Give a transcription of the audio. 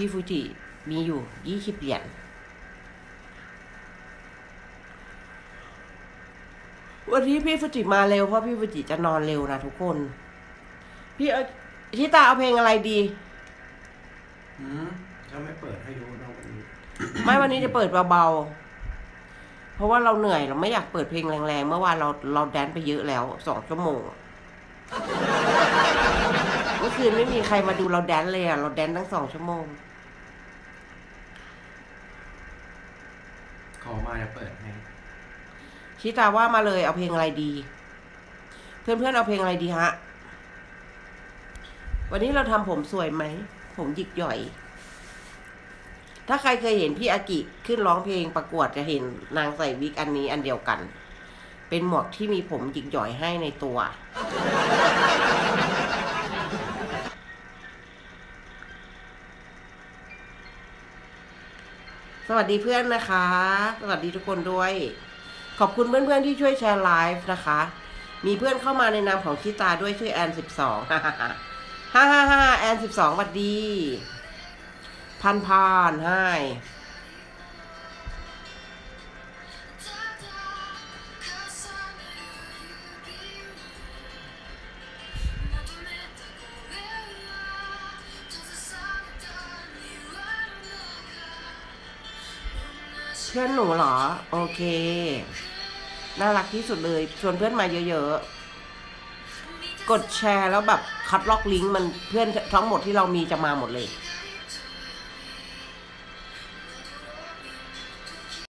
พี่ฟูจิมีอยู่ยี่สิบเหรียญวันนี้พี่ฟูจิมาเร็วเพราะพี่ฟูจิจะนอนเร็วนะทุกคน พี่เอาชิตาเอาเพลงอะไรดีอืมถ้าไม่เปิดให้ดูนะวันนี้ไม่วันนี้จะเปิดเบาๆ เพราะว่าเราเหนื่อยเราไม่อยากเปิดเพลงแรงๆ เมื่อวานเราเราแดนไปเยอะแล้วสองชั่วโมง เมื่อคืนไม่มีใครมาดูเราแดนเลยอะ เราแดนตั้งสองชั่วโมง ขอมาจะเปิดให้ ชิตาว่ามาเลยเอาเพลงอะไรดี เพื่อนๆเอาเพลงอะไรดีฮะ วันนี้เราทำผมสวยไหม ผมหยิกหย่อย ถ้าใครเคยเห็นพี่อากิขึ้นร้องเพลงประกวดจะเห็นนางใส่วิกอันนี้อันเดียวกัน เป็นหมวกที่มีผมหยิกหย่อยให้ในตัว สวัสดีเพื่อนนะคะ สวัสดีทุกคนด้วย ขอบคุณเพื่อนๆที่ช่วยแชร์ไลฟ์นะคะ มีเพื่อนเข้ามาในนามของชิตาด้วยชื่อแอนสิบสองฮ่าฮ่าฮ่าฮ่าฮ่าฮ่าแอนสิบสองสวัสดี พันพานให้ พื่อนหนูเหรอ โอเค น่ารักที่สุดเลย ชวนเพื่อนมาเยอะๆ กดแชร์แล้วแบบคัดล็อกลิงก์มันเพื่อนทั้งหมดที่เรามีจะมาหมดเลย